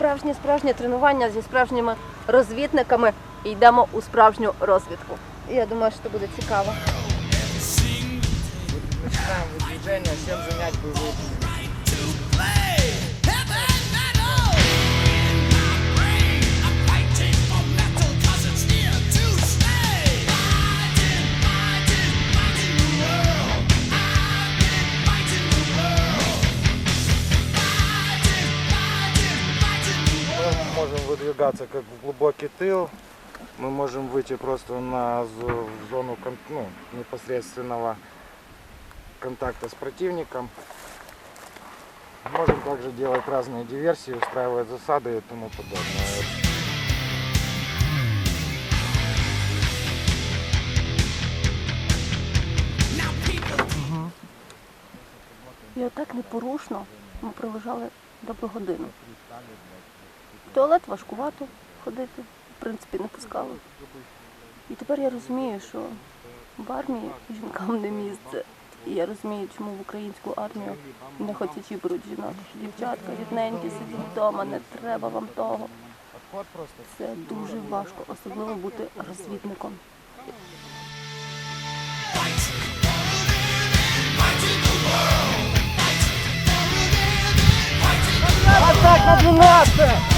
справжні справжнє тренування зі справжніми розвідниками і йдемо у справжню розвідку. Я думаю, що це буде цікаво. Починаємо выдвижение, всем занять боевые можем выдвигаться как в глубокий тыл, мы можем выйти просто на зо- в зону кон- ну, непосредственного контакта с противником. Можем также делать разные диверсии, устраивать засады и тому подобное. І отак непорушно ми пролежали добру годину. Туалет важкувато ходити, в принципі, не пускали. І тепер я розумію, що в армії жінкам не місце. І я розумію, чому в українську армію не хотячи беруть жінок. Дівчатка, рідненькі, сидіть вдома, не треба вам того. Це дуже важко, особливо бути розвідником. Атак на 12!